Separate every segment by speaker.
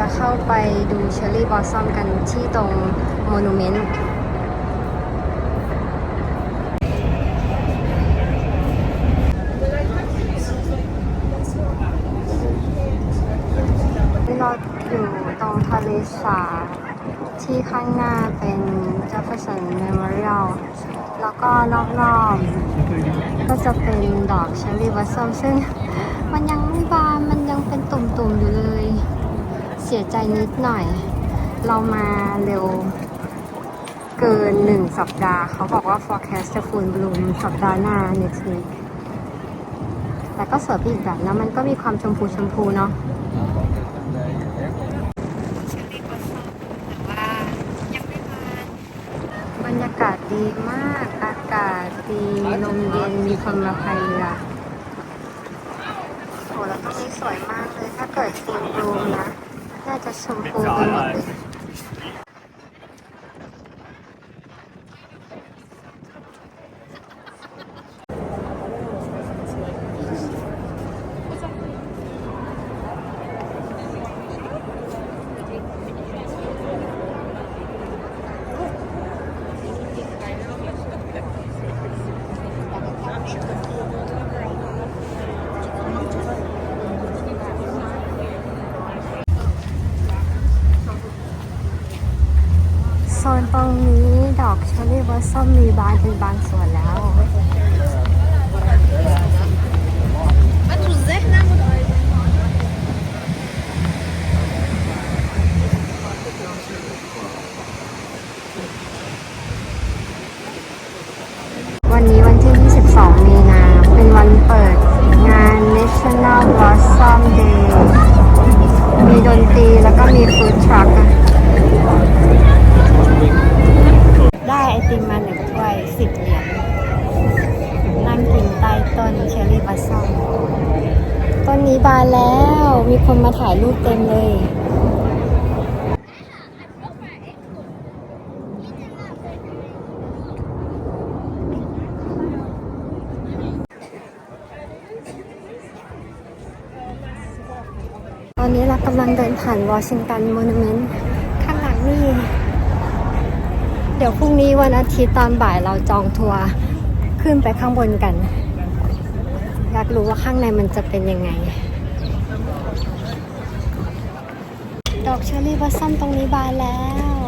Speaker 1: จะเข้าไปดูเชอร์รี่บอสซัมกันที่ตรงโมนูเมนต์เราอยู่ตรงทะเลสาบที่ข้างหน้าเป็น Jefferson Memorial แล้วก็รอบๆก็จะเป็นดอกเชอร์รี่วัสซัมซึ่งมันยังไม่บาน มันยังเป็นตุ่มๆ อยู่เลย เสียใจนิดหน่อย เรามาเร็วเกินหนึ่งสัปดาห์ เขาบอกว่า forecast จะ full bloom สัปดาห์หน้า next week แต่ก็สวยไปอีกแบบนะมันก็มีความชมพูชมพูเนาะบรรยากาศดีมาก อากาศดีลมเย็นมีคนมาพายเรือโหแล้วตรงนี้สวยมากเลย ถ้าเกิดฟูลบลูมนะ น่าจะชมพูไปหมดเลย โซนตรงนี้ด อกเชอร์รี่บอสซัมมีบานเป็นบางส่วนแล้ว วันนี้วันที่ 22 มีนา เป็นวันเปิดงาน National Blossom Day มีดนตรีแล้วก็มีฟู้ดทรัคอะได้ บานแล้ว มีคนมาถ่ายรูปเต็มเลยตอนนี้เรากำลังเดินผ่านวอชิงตันมอนูเมนต์ข้างหลังนี่ เดี๋ยวพรุ่งนี้วันอาทิตย์ตอนบ่ายเราจองทัวร์ขึ้นไปข้างบนกัน อยากรู้ว่าข้างในมันจะเป็นยังไง ดอกเชอร์รี่บลอสซัมตรงนี้บานแล้ว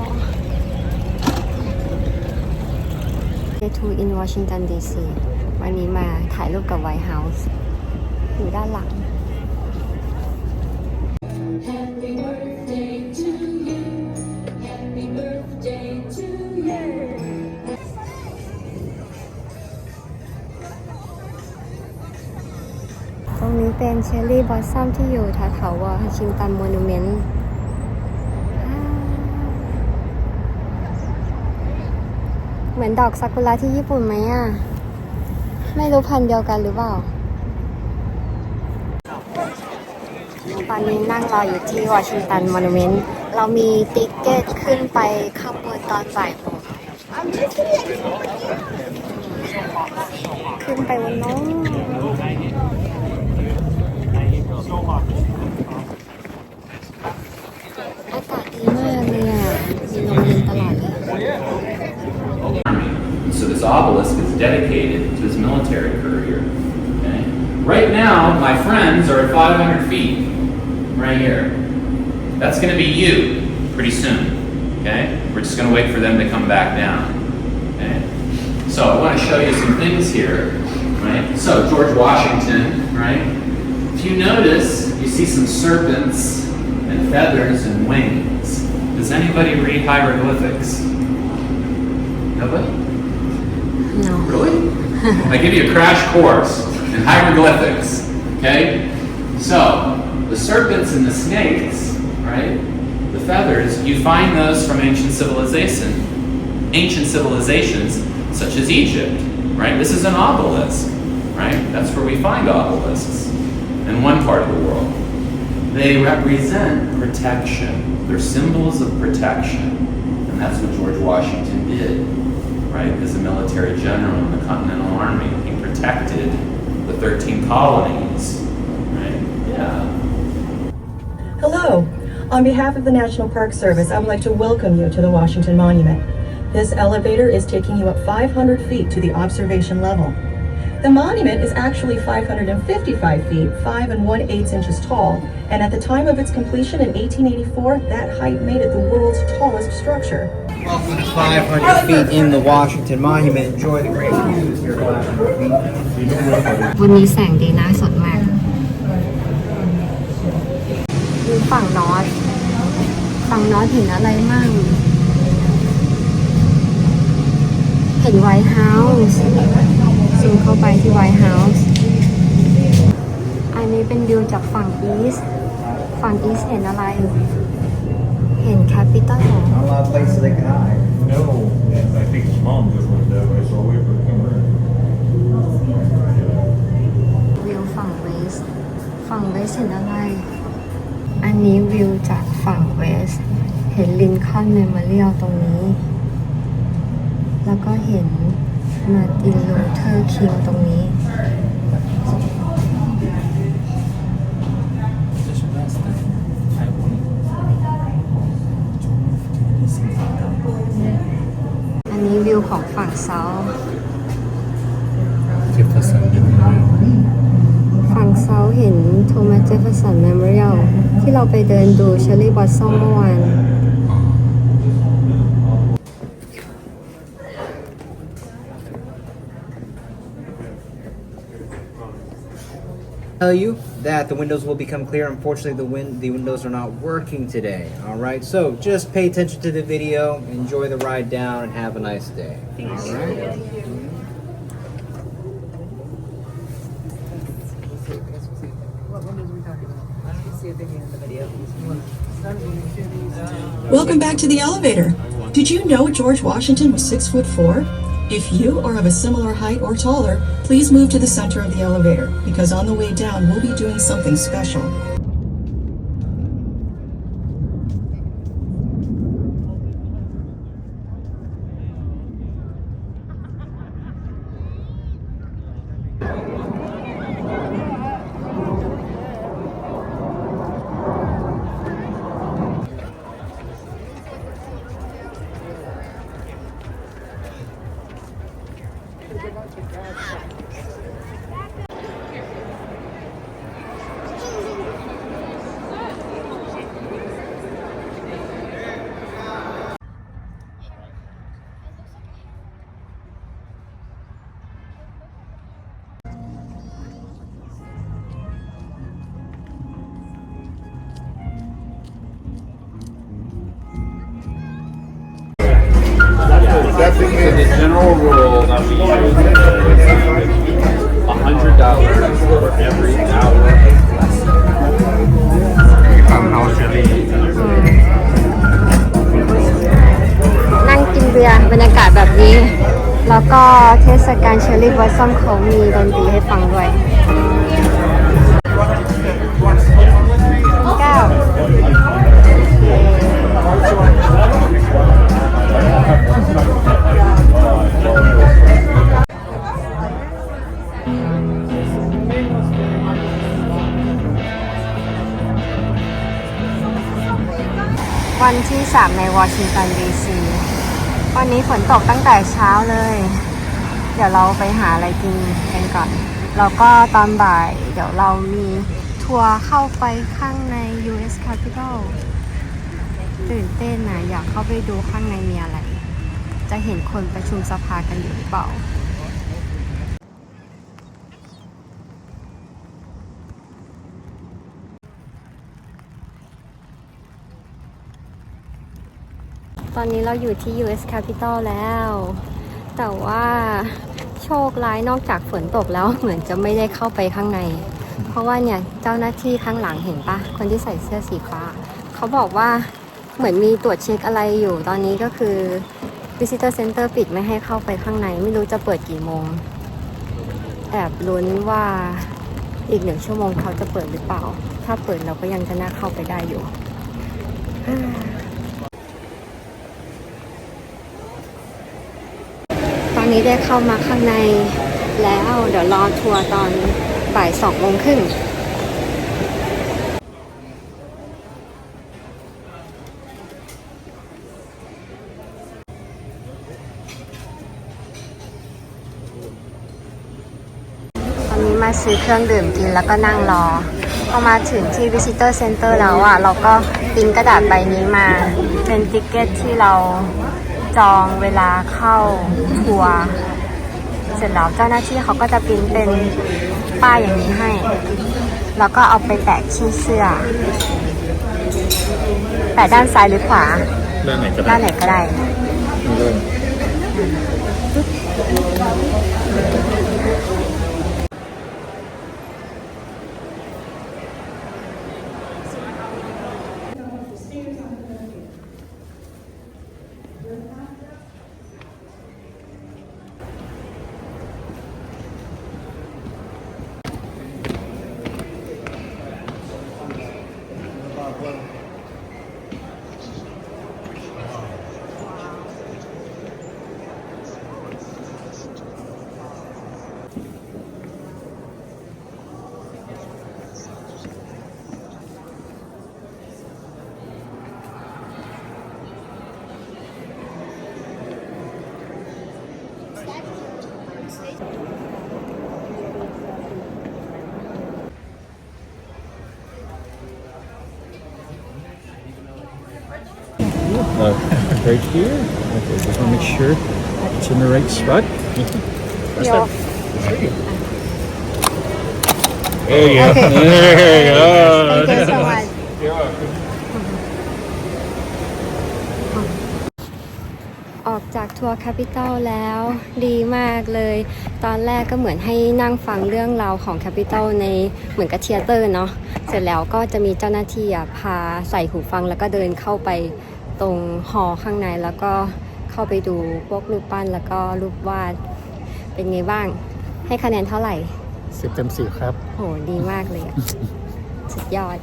Speaker 1: Day 2 in Washington DC วันนี้มาถ่ายรูปกับ White House อยู่ด้านหลัง
Speaker 2: Happy birthday to you. Happy birthday to you.
Speaker 1: ตรงนี้เป็นเชอร์รี่บอสซัมที่อยู่แถวๆวอชิงตันมอนูเมนต์ เหมือนดอกซากุระที่ญี่ปุ่นไหมอะ ไม่รู้พันเดียวกันหรือเปล่า ตอนนี้นั่งรออยู่ที่วอชิงตันมอนูเมนต์ เรามีติ๊กเก็ตขึ้นไปข้างบนตอนบ่ายโมงขึ้นไปบนโน้น
Speaker 3: my friends are at 500 feet, right here. That's going to be you pretty soon. Okay? We're just going to wait for them to come back down. Okay? So I want to show you some things here. Right? So George Washington, right? If you notice, you see some serpents and feathers and wings. Does anybody read hieroglyphics? Nobody?
Speaker 1: no
Speaker 3: Really? I give you a crash course in hieroglyphics. Okay? So, the serpents and the snakes, right? The feathers, you find those from ancient civilization, ancient civilizations such as Egypt, right? This is an obelisk, right? That's where we find obelisks in one part of the world. They represent protection. They're symbols of protection. And that's what George Washington did, right? As a military general in the Continental Army, he protected 13 colonies, right? Yeah.
Speaker 4: Hello. On behalf of the National Park Service, I would like to welcome you to the Washington Monument. This elevator is taking you up 500 feet to the observation level. The monument is actually 555 feet, 5 and 1 8 inches tall, and at the time of its completion in 1884, that height made it the world's tallest structure.
Speaker 5: Welcome to 500 feet in the Washington Monument. Enjoy the great views here at 500 feet.
Speaker 1: วันนี้แสงดีนะสดมากดูฝั่งนอตฝั่งนอตเห็นอะไรมั่ง เห็นไวท์เฮาส์ ซิงเข้าไปที่ไวท์เฮาส์อันนี้เป็นวิวจากฝั่งอีสต์ฝั่งอีสต์เห็นอะไร เห็นแคปิตอล
Speaker 5: Not a lot of places they can hide.
Speaker 6: No, and I think his mom just went that way, so we were coming.
Speaker 1: วิวฝั่งเวสฝั่งเวสเห็นอะไร อันนี้วิวจากฝั่งเวสเห็นลินคอล์นเมมโมเรียลตรงนี้ แล้วก็เห็น มาตินลูเทอร์คิงตรงนี้ อันนี้วิวของฝั่งเซาท์ฝั่งเซาท์เห็นโทมัสเจฟเฟอร์สันเมมโมเรียลที่เราไปเดินดูเชอร์รี่บอสซอมเมื่อวาน
Speaker 5: Tell you that the windows will become clear. Unfortunately, the win- the windows are not working today. All right, so just pay attention to the video, enjoy the ride down, and have a nice day. All right.
Speaker 4: Welcome back to the elevator. Did you know George Washington was six foot four? If you are of a similar height or taller, please move to the center of the elevator because on the way down we'll be doing something special.
Speaker 7: Every hour of lesson.
Speaker 1: นั่งกินเบียร์บรรยากาศแบบนี้ แล้วก็เทศกาลเชอร์รี่บอสซอมเขามีดนตรีให้ฟังด้วย วันที่ 3 ในวอชิงตันดีซีวันนี้ฝนตกตั้งแต่เช้าเลย เดี๋ยวเราไปหาอะไรกินกันก่อน แล้วก็ตอนบ่ายเดี๋ยวเรามีทัวร์เข้าไปข้างใน US Capitol ตื่นเต้นนะอยากเข้าไปดูข้างในมีอะไร จะเห็นคนประชุมสภากันอยู่หรือเปล่า ตอนนี้เราอยู่ที่ US Capitol แล้ว แต่ว่าโชคร้ายนอกจากฝนตกแล้วเหมือนจะไม่ได้เข้าไปข้างใน เพราะว่าเนี่ยเจ้าหน้าที่ข้างหลังเห็นปะคนที่ใส่เสื้อสีฟ้า เขาบอกว่าเหมือนมีตรวจเช็คอะไรอยู่ตอนนี้ก็คือ Visitor Center ปิดไม่ให้เข้าไปข้างใน ไม่รู้จะเปิดกี่โมง แอบลุ้นว่าอีกหนึ่งชั่วโมงเขาจะเปิดหรือเปล่า ถ้าเปิดเราก็ยังจะน่าเข้าไปได้อยู่ ได้เข้ามาข้างในแล้วเดี๋ยวรอทัวร์ตอนบ่ายสองโมงครึ่งตอนนี้มาซื้อเครื่องดื่มกินแล้วก็นั่งรอ พอมาถึงที่ Visitor Center แล้วอะ เราก็ปิ้นกระดาษใบนี้มา เป็นติ๊กเก็ตที่เรา จองเวลาเข้าทัวร์เสร็จแล้วเจ้าหน้าที่เขาก็จะปริ้นเป็นป้ายอย่างนี้ให้ แล้วก็เอาไปแปะที่เสื้อ แปะด้านซ้ายหรือขวา
Speaker 6: ด้านไหนก็ได้
Speaker 1: ด้านไหนก็ได้
Speaker 6: Uh, right here. Okay, just want to make sure it's in the right spot.
Speaker 1: เดี๋ยว
Speaker 6: There you go.
Speaker 1: Okay.
Speaker 6: There you go.
Speaker 1: Thank you so much ออกจากทัวร์แคปิตอลแล้วดีมากเลย ตอนแรกก็เหมือนให้นั่งฟังเรื่องราวของแคปิตอลในเหมือนกับเทียเตอร์เนาะเสร็จแล้วก็จะมีเจ้าหน้าที่อะพาใส่หูฟังแล้วก็เดินเข้าไป ตรงหอข้างในแล้วก็เข้าไปดูพวกรูปปั้นแล้วก็รูปวาดเป็นไงบ้าง ให้คะแนนเท่าไหร่
Speaker 6: สิบเต็มสิบครับ
Speaker 1: โหดีมากเลยอะสุดยอด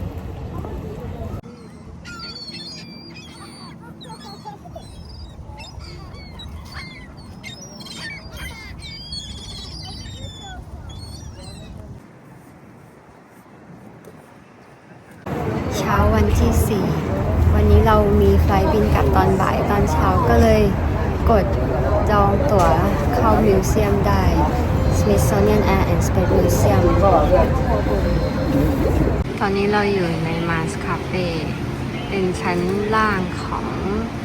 Speaker 1: เช้าวันที่4 วันนี้เรามีไฟล์บินกลับตอนบ่ายตอนเช้าก็เลยกดจองตั๋วเข้ามิวเซียมได้ Smithsonian Air and Space Museum ตอนนี้เราอยู่ในมาสคาเฟ่เป็นชั้นล่างของ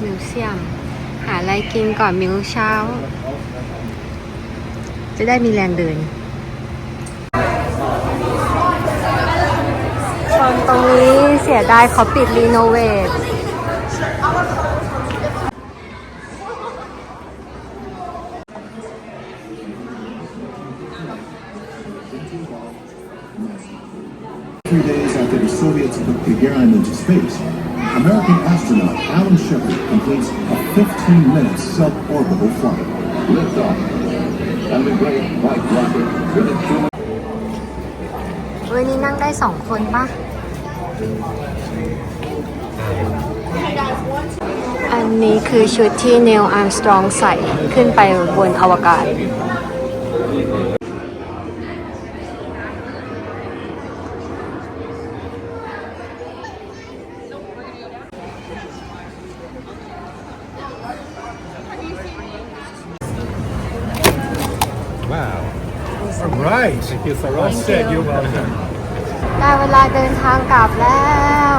Speaker 1: มิวเซียม หาอะไรกินก่อนมิวเช้า จะได้มีแรงเดินชนตรงนี้ เสียดายเขาปิดรีโนเวท
Speaker 8: Three days after the Soviets put Gagarin into space, American astronaut Alan Shepard completes a 15-minute suborbital flight. Liftoff. And the great white rocket with its human
Speaker 1: วันนี้นั่งได้สองคนปะ อันนี้คือชุดที่เนลอาร์มสตรองใส่ขึ้นไปบนอวกาศ
Speaker 6: Wow. All right. Thank you so much. Said you welcome.
Speaker 1: ได้เวลาเดินทางกลับแล้ว